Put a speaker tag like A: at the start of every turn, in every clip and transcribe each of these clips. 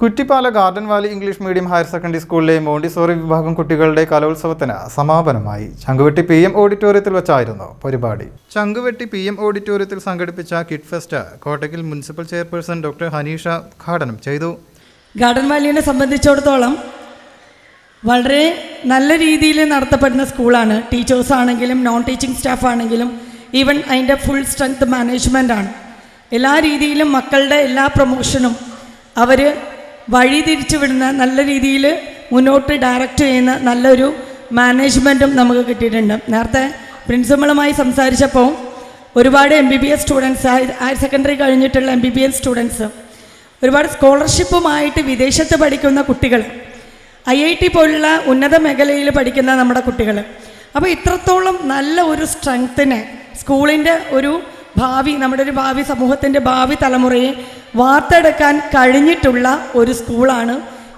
A: Kuttippala Garden Valley English medium higher secondary സ്കൂളിലെ Montessori വിഭാഗം കുട്ടികളുടെ കലോത്സവത്തിന് സമാപനമായി ചങ്കുവെട്ടി പി എം ഓഡിറ്റോറിയത്തിൽ വെച്ചായിരുന്നു പരിപാടി. ചങ്കുവെട്ടി പി എം ഓഡിറ്റോറിയത്തിൽ സംഘടിപ്പിച്ച kid fest Kottakkal municipal chairperson doctor Haneesha ഉദ്ഘാടനം ചെയ്തു.
B: ഗാർഡൻ വാലിനെ സംബന്ധിച്ചിടത്തോളം വളരെ നല്ല രീതിയിൽ നടത്തപ്പെടുന്ന സ്കൂളാണ്. ടീച്ചേഴ്സ് ആണെങ്കിലും നോൺ ടീച്ചിങ് സ്റ്റാഫ് ആണെങ്കിലും ഈവൻ അതിന്റെ ഫുൾ സ്ട്രെങ്ത് മാനേജ്മെന്റ് ആണ്. എല്ലാ രീതിയിലും മക്കളുടെ എല്ലാ പ്രൊമോഷനും അവർ വഴി തിരിച്ചു വിടുന്ന നല്ല രീതിയിൽ മുന്നോട്ട് ഡയറക്റ്റ് ചെയ്യുന്ന നല്ലൊരു മാനേജ്മെന്റും നമുക്ക് കിട്ടിയിട്ടുണ്ട്. നേരത്തെ പ്രിൻസിപ്പളുമായി സംസാരിച്ചപ്പോൾ ഒരുപാട് M B B S students higher secondary കഴിഞ്ഞിട്ടുള്ള M B B S students ഒരുപാട് സ്കോളർഷിപ്പുമായിട്ട് വിദേശത്ത് പഠിക്കുന്ന കുട്ടികൾ ഐ ഐ ടി പോലുള്ള ഉന്നത മേഖലയിൽ പഠിക്കുന്ന നമ്മുടെ കുട്ടികൾ അപ്പോൾ ഇത്രത്തോളം നല്ല ഒരു സ്ട്രെങ്ത്തിനെ സ്കൂളിന്റെ ഒരു ഭാവി നമ്മുടെ ഒരു ഭാവി സമൂഹത്തിന്റെ ഭാവി തലമുറയെ വാർത്തെടുക്കാൻ കഴിഞ്ഞിട്ടുള്ള ഒരു സ്കൂളാണ്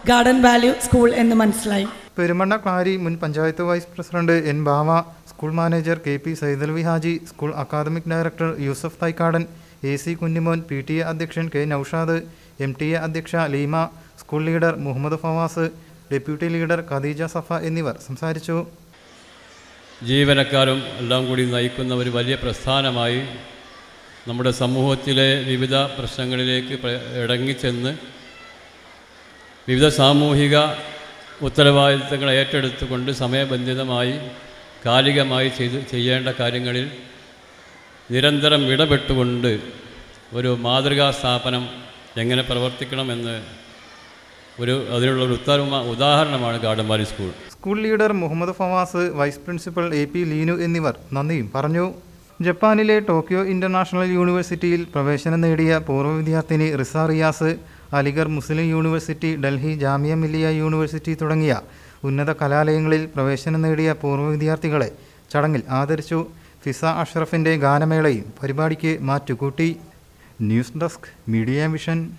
B: ഗാർഡൻ വാല്യൂ സ്കൂൾ എന്ന് മനസ്സിലായി.
A: പെരുമണ്ണ ക്ലാരി മുൻ panchayat vice president N Bava school manager K P Saidal Haji school academic director Yusuf Thaikkadan A C Kunjimon P T A അധ്യക്ഷൻ K Naushad M T A അധ്യക്ഷ Leema school leader Muhammad Fawas deputy leader Khadeeja Safa എന്നിവർ സംസാരിച്ചു.
C: ജീവനക്കാരും എല്ലാം കൂടി നയിക്കുന്ന ഒരു വലിയ പ്രസ്ഥാനമായി നമ്മുടെ സമൂഹത്തിലെ വിവിധ പ്രശ്നങ്ങളിലേക്ക് പ്ര- ഇടങ്ങിച്ചെന്ന് വിവിധ സാമൂഹിക ഉത്തരവാദിത്തങ്ങൾ ഏറ്റെടുത്തുകൊണ്ട് സമയബന്ധിതമായി കാലികമായി ചെയ്ത് ചെയ്യേണ്ട കാര്യങ്ങളിൽ നിരന്തരം ഇടപെട്ടുകൊണ്ട് ഒരു മാതൃകാ സ്ഥാപനം എങ്ങനെ പ്രവർത്തിക്കണമെന്ന് ഒരു അതിനുള്ള ഒരു ഉത്തരമ ഉദാഹരണമാണ് Garden Valley school.
A: School leader Muhammad Fawas vice principal A P Leenu എന്നിവർ നന്ദിയും പറഞ്ഞു. ജപ്പാനിലെ ടോക്കിയോ ഇന്റർനാഷണൽ യൂണിവേഴ്സിറ്റിയിൽ പ്രവേശനം നേടിയ പൂർവ വിദ്യാർത്ഥിനി റിസ റിയാസ് അലിഗർ മുസ്ലിം യൂണിവേഴ്സിറ്റി ഡൽഹി ജാമിയ മില്ലിയ യൂണിവേഴ്സിറ്റി തുടങ്ങിയ ഉന്നത കലാലയങ്ങളിൽ പ്രവേശനം നേടിയ പൂർവ വിദ്യാർത്ഥികളെ ചടങ്ങിൽ ആദരിച്ചു. ഫിസ അഷ്റഫിന്റെ ഗാനമേളയും പരിപാടിക്ക് മാറ്റുകൂട്ടി. News desk media mission.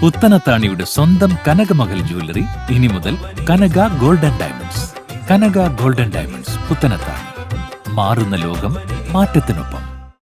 D: പുത്തനത്താണിയുടെ സ്വന്തം കനകമകൽ ജ്വല്ലറി ഇനി മുതൽ Kanaka golden diamonds. Kanaka golden diamonds Puthanathani മാറുന്ന ലോകം മാറ്റത്തിനൊപ്പം.